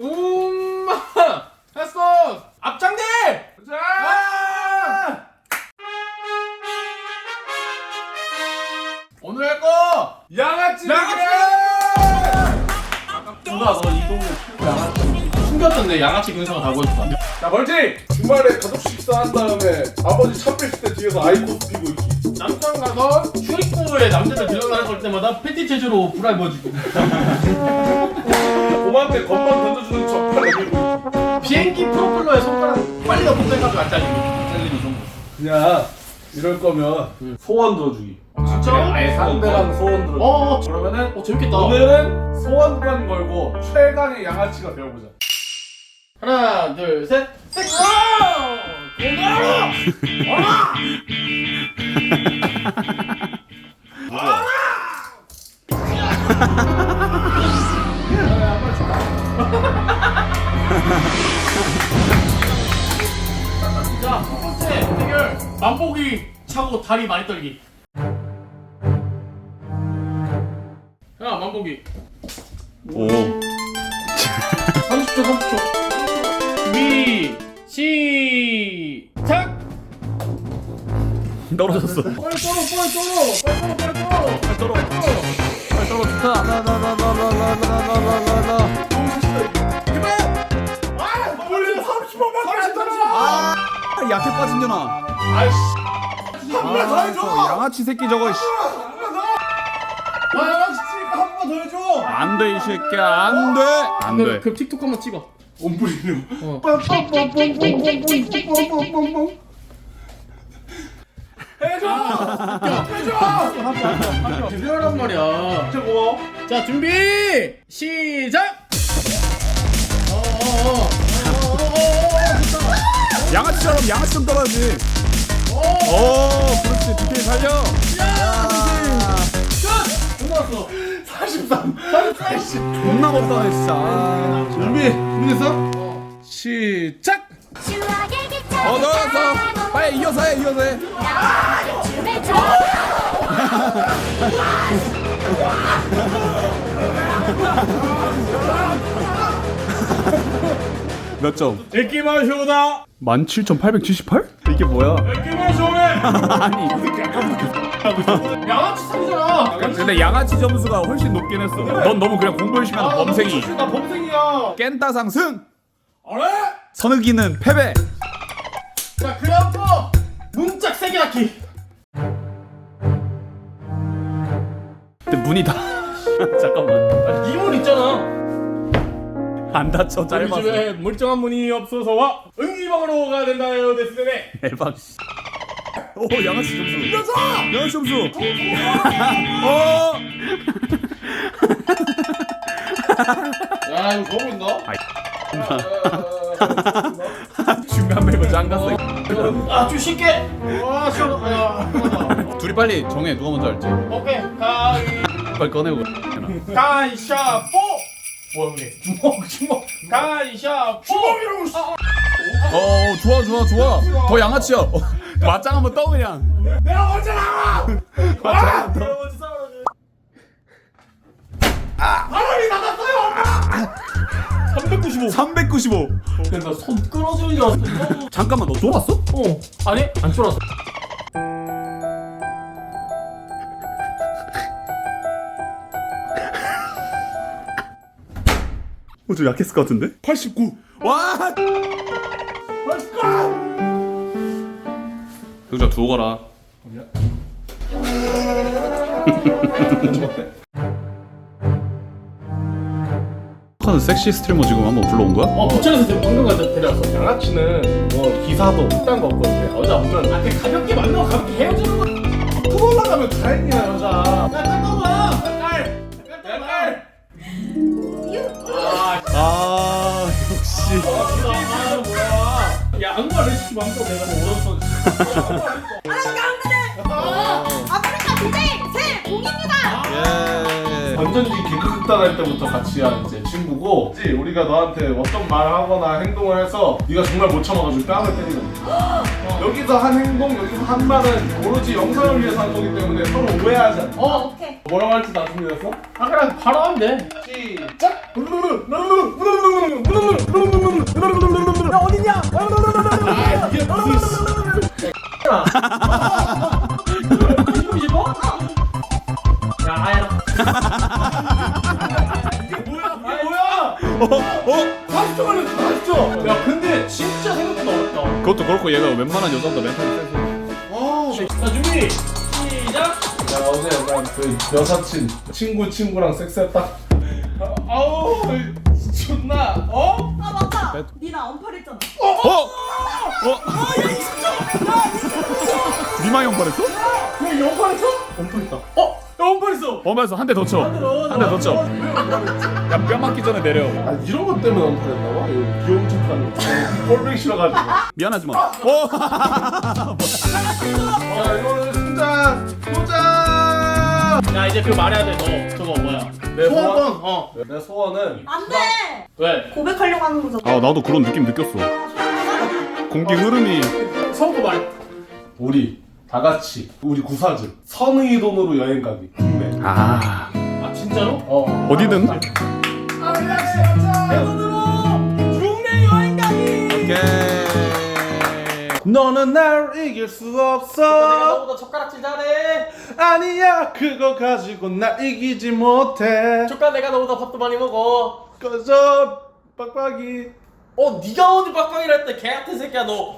음마! 했어! 앞장대! 자! 오늘 할거 양아치 양아치! 누나 너 이 동네 양아치? 숨겼던데 양아치 근성을 다 보여줬다 자 벌칙 주말에 가족 식사한 다음에 아버지 차 뺐을 때 뒤에서 아이코스 피고 있기. 남산 가서 출입구에 남자들 들어가는 걸 때마다 팬티 체조로 불알 보여주고 곰한테 건반 던져주는 척팔 내밀고 비행기 프로펠러에 손가락 빨리 빼가지고 안 잘리고. 잘리는 정도. 그냥 이럴 거면 소원 들어주기. 진짜? 아예 상대방 소원 들어주기. 어, 그러면은 어 재밌겠다. 오늘은 소원권 걸고 최강의 양아치가 되어보자. 하나 둘셋 셋! 와우! 고마워! 자, 첫 번째 대결 만보기 차고 다리 많이 떨기. 야, 만보기. 오 30초, 30초. 준비, 시작! 떨어졌어 빨리 떨어, 빨리 떨어! 빨리 떨어, 빨리 떨어! 떨어 빨리 떨어 좋다 약해 빠진 년아 아이씨 아, 저 양아치 새끼 저거 씨. 아 양아치 한번 더 해줘 안 돼 이 새끼야 안 돼 안 돼 그 틱톡 한번 찍어. 온뿌리는 어. 대결한 말이야. 진짜 고마워 자, 준비, 시작! 어, 어, 어. 어, 어, 어, 어, 양 아치처럼 양아치 좀 떨어야지. 오 그렇지. 디테일 살려. 끝났어. 43 존나 못하네 진짜. 아, 준비 준비됐어? 어. 시작! 어 넣었어 빨리 이어서 해 이어서 해. 몇 점? 읽기만 쇼다 17,878? 이게 뭐야? 읽기만 쇼네 아니 양아치 상이잖아. 근데 양아치 점수가 훨씬 높긴 했어 넌 너무 그냥 공부 열심히 하는 범생이 나 범생이야 깬따상 승! 어래? 선욱이는 패배! 자, 거 문짝 세개 낳기. 근데 문이 다 잠깐만 이문 있잖아. 안 다쳐 우리 짧아서 집에 멀쩡한 문이 없어서와 응기 방으로 가야 된다요 데스네. 대박 씨. 오 양아치 점수 여자! 양아치 점수 어! 야, 이거 거보인다 중간 말고 짱갔어 아, 좀 쉽게. 와, 시원. 야, 둘이 빨리 정해 누가 먼저 할지 오케이. 가위. 빨리 꺼내고 가이샤 포. 뭐야 이게? 주먹 주먹. 가이샤 포. 주먹이라고 씨. 어 좋아 좋아 좋아 더 양아치야 어, 맞짱 한번 떠 그냥 내가 먼저 나와 맞짱 떠 바람이 나갔어요 395. 395 그러니까 손 끊어지는 줄 알았어. 잠깐만 너 쫄았어? 어. 아니 안 쫄았어. 어, 좀 약했을 것 같은데? 89 와! 89 효자 두고 가라 하는 섹시 스트리머 지금 한번 불러온 거야? 어 부천에서 지금 방금 가서 데려왔어. 양아치는 뭐 기사도 딴거 없거든요 여자 보면 아, 그냥 가볍게 만나고 가볍게 헤어지는 거야. 품 올라가면 다행이야 여자 야, 깜깜 예. 완전히 개그 극단 할 때부터 같이 한 이제 친구고 이제 우리가 너한테 어떤 말을 하거나 행동을 해서 네가 정말 못 참아가지고 뺨을 때리는 여기서 한 행동 여기서 한 말은 오로지 영상을 위해서 한 거기 때문에 서로 오해하지 않아 어? 오케이. 뭐라고 할지 나 준비됐어? 아 그냥 바로 하면 돼. 시작! 나 어디냐? 야 근데 진짜 생각보다 어렵다. 그것도 그렇고 얘가 웬만한 여자보다 멘탈이 세서 자 준비 시작. 야 어제 약간 그 여사친 친구 친구랑 섹스했다. 아우 존나 어? 아 맞다. 니나 언팔했잖아. 어? 어? 니마 형 버렸어? 형 영판했어? 엄청있다 어? 영판했어 범에서 한대 더 쳐. 한 대 더 쳐. 야, 뼈 맞기 전에 내려. 아 이런 것 때문에 엄청했나 봐 이거 귀여운 척하는 거 꼴보기 싫어가지고 미안하지만. 어? 자 이거는 승자 도전 야 이제 그거 말해야 돼 너 저거 뭐야 내 소원권 어내 소원은 안 돼. 왜? 고백하려고 하는 거잖아. 아, 나도 그런 느낌 느꼈어. 공기 흐름이. 소원권 말해 우리 다 같이 우리 구사즈 선의 돈으로 여행 가기. 국내. 아. 아 진짜로? 어. 어디든. 국내 여행 가기. 오케이. 너는 날 이길 수 내가 없어 너보다 젓가락질 잘해. 아니야 그거 가지고 날 이기지 못해. 조카 내가 너보다 밥도 많이 먹어. 꺼져 빡빡이 어 네가 어디 빡빡이라 했대 개 같은 새끼야 너